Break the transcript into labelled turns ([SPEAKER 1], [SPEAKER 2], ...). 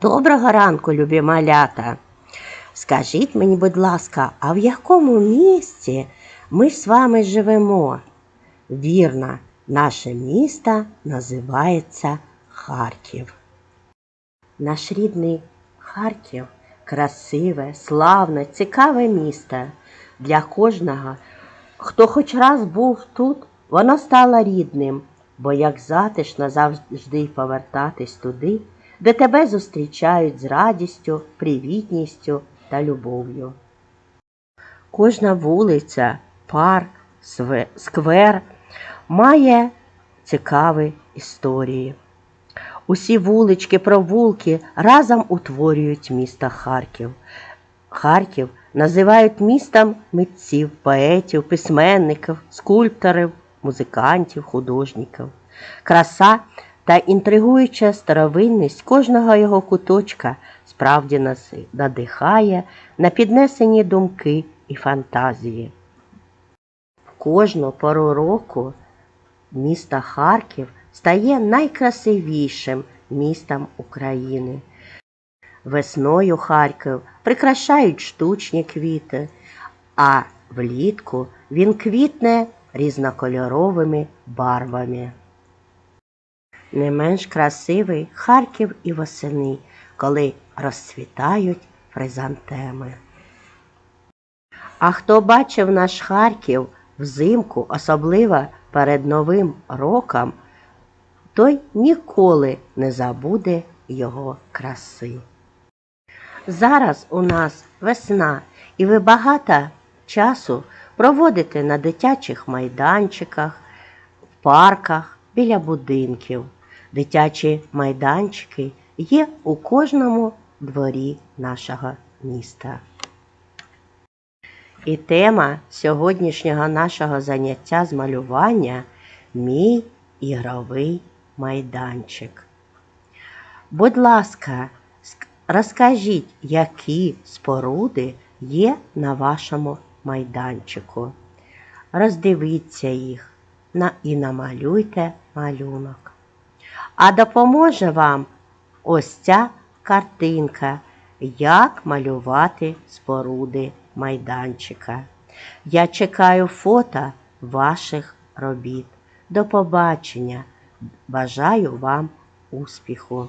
[SPEAKER 1] Доброго ранку, любі малята. Скажіть мені, будь ласка, а в якому місті ми з вами живемо? Вірно, наше місто називається Харків. Наш рідний Харків красиве, славне, цікаве місто. Для кожного, хто хоч раз був тут, воно стало рідним, бо як затишно завжди повертатись туди, де тебе зустрічають з радістю, привітністю та любов'ю. Кожна вулиця, парк, сквер має цікаві історії. Усі вулички, провулки разом утворюють місто Харків. Харків називають містом митців, поетів, письменників, скульпторів, музикантів, художників. Краса та інтригуюча старовинність кожного його куточка справді нас надихає на піднесені думки і фантазії. В кожну пору року місто Харків стає найкрасивішим містом України. Весною Харків прикрашають штучні квіти, а влітку він квітне різнокольоровими барвами. Не менш красивий Харків і восени, коли розцвітають хризантеми. А хто бачив наш Харків взимку, особливо перед Новим роком, той ніколи не забуде його краси. Зараз у нас весна, і ви багато часу проводите на дитячих майданчиках, в парках, біля будинків. Дитячі майданчики є у кожному дворі нашого міста. І тема сьогоднішнього нашого заняття з малювання мій ігровий майданчик. Будь ласка, розкажіть, які споруди є на вашому майданчику. Роздивіться їх і намалюйте малюнок. А допоможе вам ось ця картинка, як малювати споруди майданчика. Я чекаю фото ваших робіт. До побачення. Бажаю вам успіху!